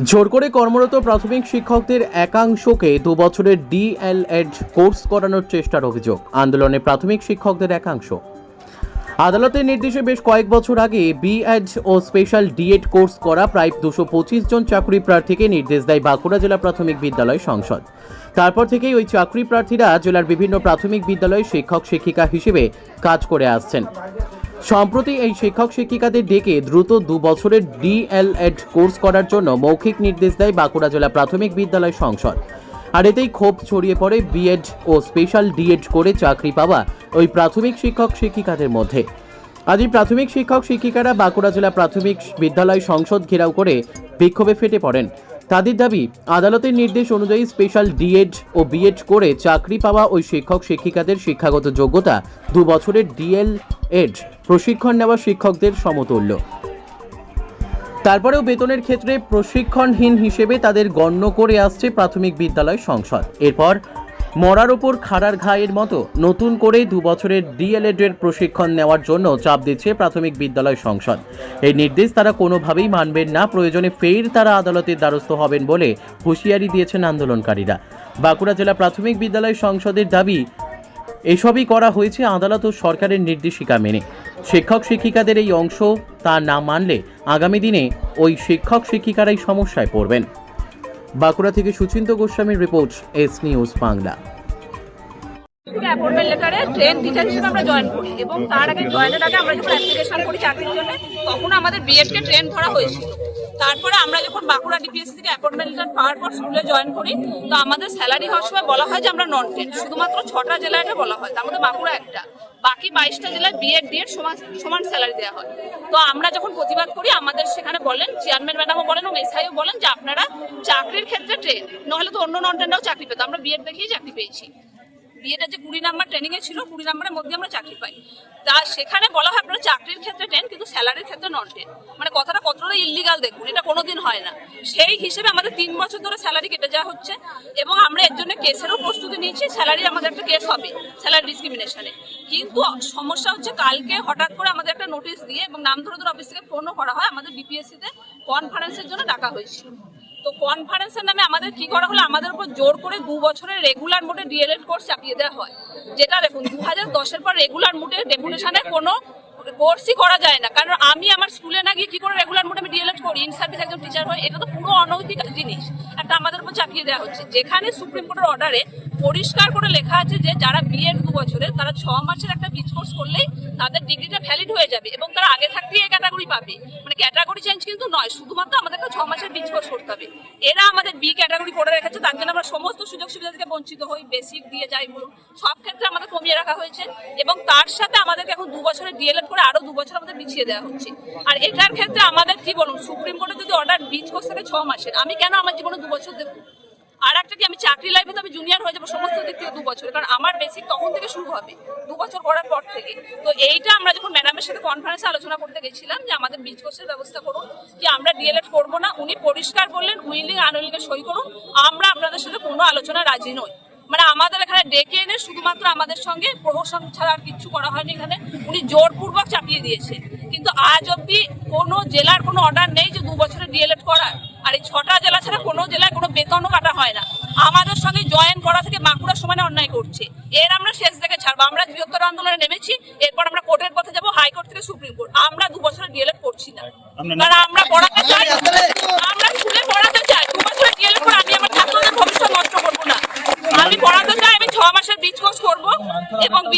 জোর করে কর্মরত প্রাথমিক শিক্ষকদের একাংশকে দু বছরের ডিএলএড কোর্স করানোর চেষ্টার অভিযোগ। আন্দোলনে প্রাথমিক শিক্ষকদের একাংশ। আদালতের নির্দেশে বেশ কয়েক বছর আগে বিএড ও স্পেশাল ডিএড কোর্স করা প্রায় দুশো পঁচিশ জন চাকরি প্রার্থীকে নির্দেশ দেয় বাঁকুড়া জেলা প্রাথমিক বিদ্যালয় সংসদ। তারপর থেকেই ওই চাকরি প্রার্থীরা জেলার বিভিন্ন প্রাথমিক বিদ্যালয়ে শিক্ষক শিক্ষিকা হিসেবে কাজ করে আসছেন। সম্প্রতি এই শিক্ষক শিক্ষিকাদের ডেকে দ্রুত দু বছরের ডিএলএড কোর্স করার জন্য মৌখিক নির্দেশ দেয় বাঁকুড়া জেলা প্রাথমিক বিদ্যালয় সংসদ। আর এতেই ক্ষোভ ছড়িয়ে পড়ে বিএড ও স্পেশাল ডিএড করে চাকরি পাওয়া ওই প্রাথমিক শিক্ষক শিক্ষিকাদের মধ্যে। আজ প্রাথমিক শিক্ষক শিক্ষিকারা বাঁকুড়া জেলা প্রাথমিক বিদ্যালয় সংসদ ঘেরাও করে বিক্ষোভে ফেটে পড়েন। তাদের দাবি, আদালতের নির্দেশ অনুযায়ী স্পেশাল ডিএড ও বিএড করে চাকরি পাওয়া ওই শিক্ষক শিক্ষিকাদের শিক্ষাগত যোগ্যতা দু বছরের ডিএল এড প্রশিক্ষণ নেওয়া শিক্ষকদের সমতুল্য। তারপরেও বেতনের ক্ষেত্রে প্রশিক্ষণহীন হিসেবে তাদের গণ্য করে আসছে প্রাথমিক বিদ্যালয় সংসদ। এরপর মরার ওপর খাড়ার ঘায়ের মতো নতুন করে দু বছরের ডিএলএড এর প্রশিক্ষণ নেওয়ার জন্য চাপ দিচ্ছে প্রাথমিক বিদ্যালয় সংসদ। এই নির্দেশ তারা কোনোভাবেই মানবেন না, প্রয়োজনে ফের তারা আদালতের দ্বারস্থ হবেন বলে হুঁশিয়ারি দিয়েছেন আন্দোলনকারীরা। বাঁকুড়া জেলা প্রাথমিক বিদ্যালয় সংসদের দাবি, এসবই করা হয়েছে আদালত ও সরকারের নির্দেশিকা মেনে। শিক্ষক শিক্ষিকাদের এই অংশ তা না মানলে আগামী দিনে ওই শিক্ষক শিক্ষিকারাই সমস্যায় পড়বেন। বাঁকুড়া থেকে সুচিন্ত গোস্বামীর report S news Bangla. Join করি এবং তার আগে জয়েনের আগে আমরা যখন অ্যাপ্লিকেশন করি চাকরির জন্য, তখন আমাদের ট্রেন ধরা হয়েছিল। তারপরে আমরা যখন বাঁকুড়া ডিপিএসসি থেকে অ্যাপয়েন্টমেন্ট লেটার পাওয়ার পর স্কুলে জয়েন করি, তো আমাদের স্যালারি হওয়ার সময় বলা হয় যে আমরা নন ট্রেন শুধুমাত্র ছটা জেলায় এটা বলা হয়, তার মধ্যে বাঁকুড়া একটা। বাকি বাইশটা জেলায় বিএড ডিএড সমান সমান স্যালারি দেওয়া হয়। তো আমরা যখন প্রতিবাদ করি, আমাদের সেখানে বলেন চেয়ারম্যান ম্যাডামও বলেন এবং এসআইও বলেন যে আপনারা চাকরির ক্ষেত্রে ট্রেন নাহলে তো অন্য নন ট্রেনরাও চাকরি পেতো, আমরা বিএড দেখেই চাকরি পেয়েছি। বিএটা যে কুড়ি নাম্বার ট্রেনিংয়ে ছিল, কুড়ি নাম্বারের মধ্যে আমরা চাকরি পাই। তা সেখানে বলা হয় আপনারা চাকরির ক্ষেত্রে টেন কিন্তু স্যালারির ক্ষেত্রে নন টেন মানে কথাটা কতটা ইলিগাল দেখুন, এটা কোনোদিন হয় না। সেই হিসেবে আমাদের তিন বছর ধরে স্যালারি কেটে যাওয়া হচ্ছে, এবং আমরা এর জন্য কেসেরও প্রস্তুতি নিয়েছি, স্যালারি আমাদের একটা কেস হবে স্যালারি ডিসক্রিমিনেশনে কিন্তু সমস্যা হচ্ছে কালকে হঠাৎ করে আমাদের একটা নোটিশ দিয়ে, এবং নাম ধরে ধরে অফিস থেকে ফোনও করা হয় আমাদের বিপিএসসিতে কনফারেন্সের জন্য ডাকা হয়েছিল। তো কনফারেন্সের নামে আমাদের কি করা হলো? আমাদের উপর জোর করে দু বছরের রেগুলার মোডে ডিএলএড কোর্স চাপিয়ে দেওয়া হয়। যেটা দেখুন, দু হাজার দশের পর রেগুলার মোডে ডেপুটেশনের কোনো কোর্সই করা যায় না। কারণ আমি আমার স্কুলে না গিয়ে কি করে রেগুলার মোডে আমি ডিএলএড করি? ইন সার্ভিস একজন টিচার হয়, এটা তো পুরো অনৈতিক জিনিস। একটা আমাদের উপর চাপিয়ে দেওয়া হচ্ছে। যেখানে সুপ্রিম কোর্টের অর্ডারে পরিষ্কার করে লেখা আছে যে, যারা বিএড দু বছরের তারা ছ মাসের একটা বিচ কোর্স করলেই তাদের ডিগ্রিটা ভ্যালিড হয়ে যাবে এবং তারা আগে থাকতেই এই ক্যাটাগরি পাবে। মানে ক্যাটাগরি চেঞ্জ কিন্তু নয়, শুধুমাত্র আমাদেরকে ছ মাসের বিচ কোর্স করতে হবে। এরা আমাদের বি ক্যাটাগরি করে রেখেছে, তার জন্য আমরা সমস্ত সুযোগ সুবিধা থেকে বঞ্চিত হই বেসিক দিয়ে যাই বলুন। সব ক্ষেত্রে আমাদের কমিয়ে রাখা হয়েছে এবং তার সাথে আমাদেরকে এখন দু বছরের ডিএলএড করে আরও দু বছর আমাদের পিছিয়ে দেওয়া হচ্ছে। আর এটার ক্ষেত্রে আমাদের কি বলুন সুপ্রিম কোর্টে যদি অর্ডার বিচ কোর্স থেকে ছ মাসের। আমি কেন আমার জীবনে দু বছর দেবো? আর একটা কি, আমি চাকরি লাইফে তো আমি জুনিয়র হয়ে যাব, সমস্ত দিক থেকে দু বছর। কারণ আমার বেসিক তখন থেকে শুরু হবে, দু বছর করার পর থেকে। তো এইটা আমরা যখন ম্যাডামের সাথে কনফারেন্সে আলোচনা করতে গেছিলাম, যে আমাদের বীজ কোর্সের ব্যবস্থা করুন কি আমরা ডিএলএড করব না, উনি পরিষ্কার বললেন, উইলিং আনউইলিং সই করুন, আমরা আপনাদের সাথে কোনো আলোচনা রাজি নই। মানে আমাদের এখানে ডেকে এনে শুধুমাত্র আমাদের সঙ্গে প্রহসন ছাড়া আর কিচ্ছু করা হয়নি এখানে। উনি জোরপূর্বক চাপিয়ে দিয়েছেন। কিন্তু আজ অব্দি কোনো জেলার কোনো অর্ডার নেই যে দু বছরের ডিএলএড করার। আর এই ছটা জেলা ছাড়া কোনো জেলায় কোনো বেতনও কাটা হয় না। আমাদের সঙ্গে জয়েন করা থেকে বাঁকুড়া সমানে অন্যায় করছে। এর আমরা শেষ থেকে ছাড়বো। আমরা বৃহত্তর আন্দোলনে নেমেছি। এরপর আমরা কোর্টের পথে যাব হাইকোর্ট থেকে সুপ্রিম কোর্ট। আমরা দু বছরে ডিএলএড করছি না। কারণ আমরা পড়াতে চাই আমরা স্কুলে পড়াতে চাই দু বছরের ডিএলএড করে আমি আমার ছাত্রদের ভবিষ্যৎ নষ্ট করব না আমি পড়াতে চাই আমি ছ মাসের বীজ কোর্স করব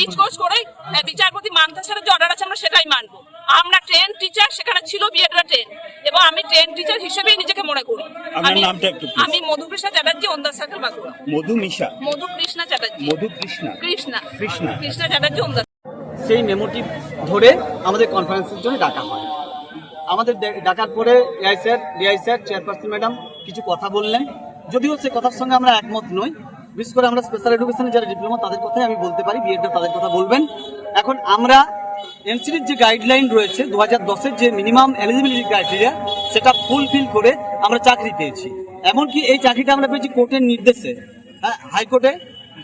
বীজ কোর্স করে বিচারপতি মান্তাসের যে অর্ডার আছে আমরা সেটাই মানবো। আমরা ট্রেন টিচার সেখানে ছিল বিএডরা ট্রেন এবং আমি ট্রেন টিচার হিসেবেই নিজেকে মনে করি। আমি- নামটা একটু। আমি মধুকৃষ্ণা চ্যাটার্জি ওন্দা সার্কেল বাঁকুড়া। মধু মিশা। মধু কৃষ্ণা চ্যাটার্জি। মধু কৃষ্ণা। কৃষ্ণা। কৃষ্ণা। চ্যাটার্জি ওন্দা সেই মেমোটি ধরে আমাদের কনফারেন্সের জন্য ডাকা হয়। আমাদের ডাকার পরে AI sir DI sir chairperson madam কিছু কথা বললেন। যদিও সে কথার সঙ্গে আমরা একমত নই। বিশেষ করে আমরা স্পেশাল এডুকেশনে যারা ডিপ্লোমা তাদের কথাই আমি বলতে পারি বিএডটা তাদের কথা বলবেন। এখন আমরা এনসিডির যে গাইডলাইন রয়েছে দু হাজার দশের যে মিনিমাম এলিজিবিলিটি ক্রাইটেরিয়া সেটা ফুলফিল করে আমরা চাকরি পেয়েছি। এমনকি এই চাকরিটা আমরা পেয়েছি কোর্টের নির্দেশে। হ্যাঁ হাইকোর্টে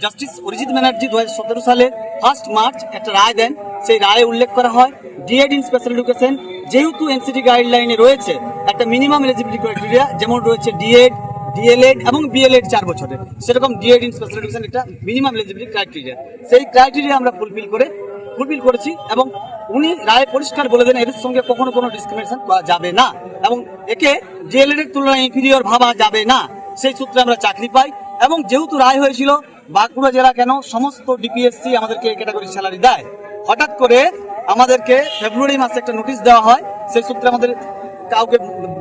জাস্টিস অরিজিৎ ব্যানার্জি দু হাজার সতেরো সালে ফার্স্ট মার্চ একটা রায় দেন। সেই রায়ে উল্লেখ করা হয় ডিএড ইন স্পেশাল এডুকেশন যেহেতু এনসিটি গাইডলাইনে রয়েছে, একটা মিনিমাম এলিজিবিলিটি ক্রাইটেরিয়া যেমন রয়েছে ডিএড ডিএলএড এবং বিএলএড চার বছরের সেরকম D Ed in special education একটা মিনিমাম এলিজিবিলিটি ক্রাইটেরিয়া সেই ক্রাইটেরিয়া আমরা ফুলফিল করে ফুলফিল করেছি এবং উনি রায় পরিষ্কার বলে দেন, এদের সঙ্গে কখনো কোনো ডিসক্রিমিনেশন করা যাবে না। এবং একে ডিএলএড এর তুলনায় ইনফিরিয়র ভাবা যাবে না। সেই সূত্রে আমরা চাকরি পাই এবং যেহেতু রায় হয়েছিল, বাঁকুড়া জেলা কেন সমস্ত ডিপিএসসি আমাদেরকে ক্যাটাগরি স্যালারি দেয়? হঠাৎ করে আমাদেরকে ফেব্রুয়ারি মাসে একটা নোটিশ দেওয়া হয়, সেই সূত্রে আমাদের কাউকে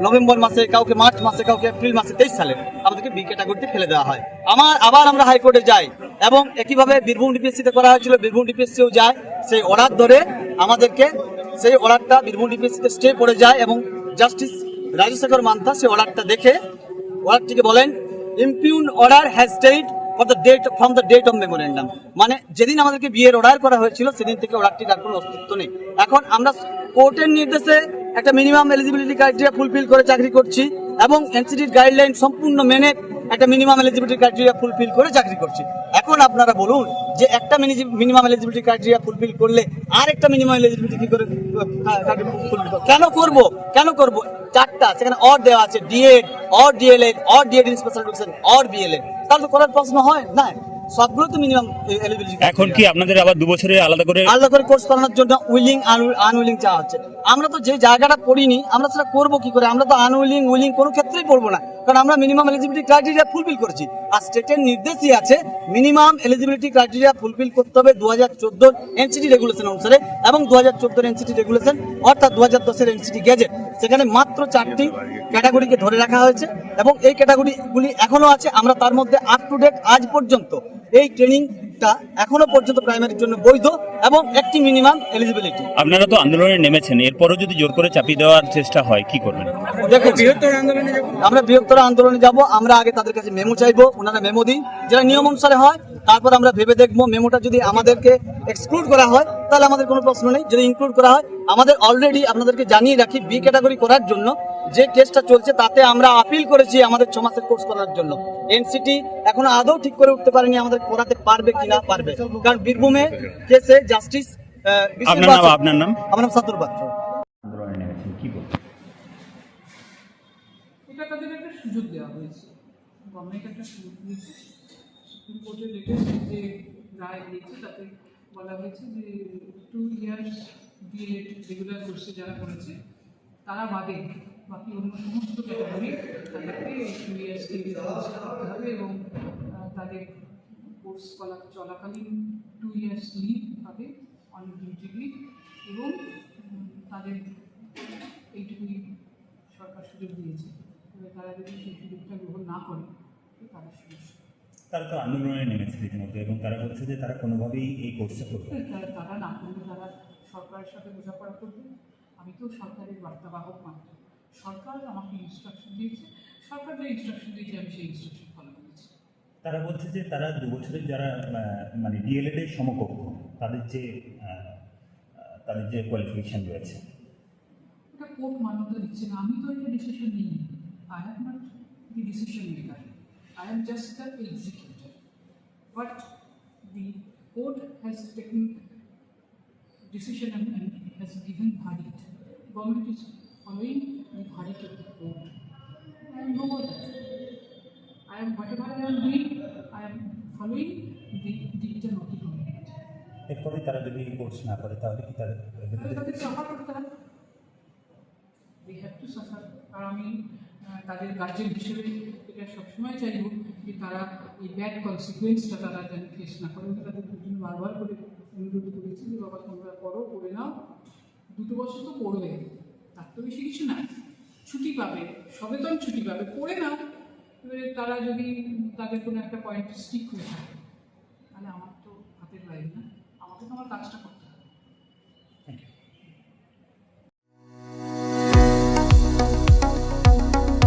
নভেম্বর মাসে, কাউকে মার্চ মাসে, কাউকে এপ্রিল মাসে, তেইশ সালে আমাদেরকে বি ক্যাটাগরিতে ফেলে দেওয়া হয়। আমার, আবার আমরা হাইকোর্টে যাই এবং একইভাবে বীরভূম ডিপিএসসিতে করা হয়েছিল, বীরভূম ডিপিএসসিও যায়। সেই অর্ডার ধরে আমাদেরকে, সেই অর্ডারটা বীরভূম ডিপিএসসিতে স্টে পড়ে যায় এবং জাস্টিস রাজশেখর মান্থা সেই অর্ডারটা দেখে অর্ডারটিকে বলেন impugned order has stayed for the date from the date of memorandum মানে যেদিন আমাদেরকে বিয়ের অর্ডার করা হয়েছিল, সেদিন থেকে অর্ডারটির আর কোনো অস্তিত্ব নেই। এখন আমরা কোর্টের নির্দেশে একটা মিনিমাম এলিজিবিলিটি ক্রাইটেরিয়া ফুলফিল করে চাকরি করছি এবং এনসিটির গাইডলাইন সম্পূর্ণ মেনে একটা মিনিমাম এলিজিবিলিটি ক্রাইটেরিয়া ফুলফিল করে চাকরি করছি। এখন আপনারা বলুন যে একটা মিনিমাম এলিজিবিলিটি ক্রাইটেরিয়া ফুলফিল করলে আর একটা মিনিমাম এলিজিবিলিটি কি করে কেন করব? কেন করব? চারটা, সেখানে অর দেওয়া আছে DEd or DElEd or DEd in special or BLEd তাহলে তো করার প্রশ্ন হয়? না সবগুলো তো মিনিমাম এলিজিবিলিটি এখন কি আপনাদের আবার দু বছরের আলাদা করে আলাদা করে কোর্স করানোর জন্য উইলিং আনউইলিং চাওয়া হচ্ছে। আমরা তো যে জায়গাটা পড়িনি আমরা সেটা করব কি করে? আমরা তো আনউইলিং উইলিং কোনো ক্ষেত্রেই পড়ব না। কারণ আমরা মিনিমাম এলিজিবিলিটি ক্রাইটেরিয়া ফুলফিল করেছি। আর স্টেটের নির্দেশই আছে মিনিমাম এলিজিবিলিটি ক্রাইটেরিয়া ফুলফিল করতে হবে দু হাজার চোদ্দোর এনসিটি রেগুলেশন অনুসারে এবং দু হাজার চোদ্দোর এনসিটি রেগুলেশন অর্থাৎ দু হাজার দশের এনসিটি গেজেট সেখানে মাত্র চারটি ক্যাটাগরিকে ধরে রাখা হয়েছে এবং এই ক্যাটাগরিগুলি এখনও আছে। আমরা তার মধ্যে আপ টু ডেট আজ পর্যন্ত এই ট্রেনিংটা এখনও পর্যন্ত প্রাইমারির জন্য বৈধ এবং একটি মিনিমাম এলিজিবিলিটি আপনারা তো আন্দোলনে নেমেছেন এরপরও যদি জোর করে চাপিয়ে দেওয়ার চেষ্টা হয় কি করবেন? দেখুন আমরা বৃহত্তর আন্দোলনে যাব আমরা আগে তাদের কাছে মেমো চাইব ওনারা মেমো দিন। যেটা নিয়ম অনুসারে হয় তারপর আমরা ভেবে দেখব মেমোটা যদি আমাদেরকে এক্সক্লুড করা হয় তাহলে আমাদের কোনো প্রশ্ন নেই। যদি ইনক্লুড করা হয় আমাদের অলরেডি আপনাদেরকে জানিয়ে রাখি বি ক্যাটাগরি করার জন্য যে কেসটা চলছে তাতে আমরা আপিল করেছি আমাদের ছ মাসের কোর্স করার জন্য। এনসিটি এখনও আদৌ ঠিক করে উঠতে পারেনি আমাদের করাতে পারবে কিনা পারবে। কারণ বীরভূমে কেসে জাস্টিস আপনার নাম আপনার নাম? আমার নাম সাতুর পাত্র। কি বলবেন এটা তাদের একটা সুযোগ দেওয়া হয়েছে। গভর্নমেন্ট একটা সুযোগ দিয়েছে। সুপ্রিম কোর্টের লেটেস্ট যে রায় দিয়েছে তাতে বলা হয়েছে যে টু ইয়ার্স বিএড রেগুলার কোর্সে যারা করেছে, তারা বাদে বাকি অন্য সমস্ত ক্যাটাগরি তাদেরকে টু ইয়ার্স ডিগ্রি করতে হবে এবং তাদের কোর্স করা চলাকালীন টু ইয়ার্স লিভ পাবে অন ডিগ্রি এবং তাদের এইটুকুই সরকার সুযোগ দিয়েছে। তারা যদি সেই সুযোগটা গ্রহণ না করে, তাদের সমস্যা। তারা তো আন্দোলনে নেমেছে রীতিমতো এবং তারা বলছে যে তারা কোনোভাবেই এই কোর্সটা করবে তারা- না করলে তারা সরকারের সাথে বোঝাপড়া করবে। আমি তো সরকারের বার্তাবাহক মাত্র সরকার আমাকে ইনস্ট্রাকশন দিয়েছে। সরকার যে ইনস্ট্রাকশন দিয়েছে আমি সেই ইনস্ট্রাকশন ফলো করেছি। তারা বলছে যে তারা দু বছরের যারা মানে ডিএলএড এর সমকক্ষ তাদের যে তাদের যে কোয়ালিফিকেশন রয়েছে। এটা কোর্ট মান্যতা দিচ্ছে না। আমি তো এটা ডিসিশন নিই I have not the decision maker I am just the executor but the court has taken decision and, and has given verdict. Government is following the verdict of the court. I am no that. I am whatever I am doing, I am following the dictum of the government. এরপরে তারা যদি course না করে তাহলে কি তাদের তাদের suffer করতে হবে দে হ্যাভ টু সাফার আর আমি তাদের গার্জেন হিসেবে এটা সবসময় চাইব যে তারা এই ব্যাড কনসিকুয়েন্সটা তারা যেন ফেস না করে। আমি তাদের দুজন বারবার করে অনুরোধ করেছি যে, বাবা, তোমরা পড়ো পড়ে নাও। দুটো বছর তো পড়বে। তার তো বেশি কিছু না। ছুটি পাবে। সবেতন ছুটি পাবে। পড়ে নাও। এবারে তারা যদি তাদের কোনো একটা পয়েন্ট স্টিক হয়ে থাকে, তাহলে আমার তো হাতের বাইরে না। আমাকে তো আমার কাজটা করতে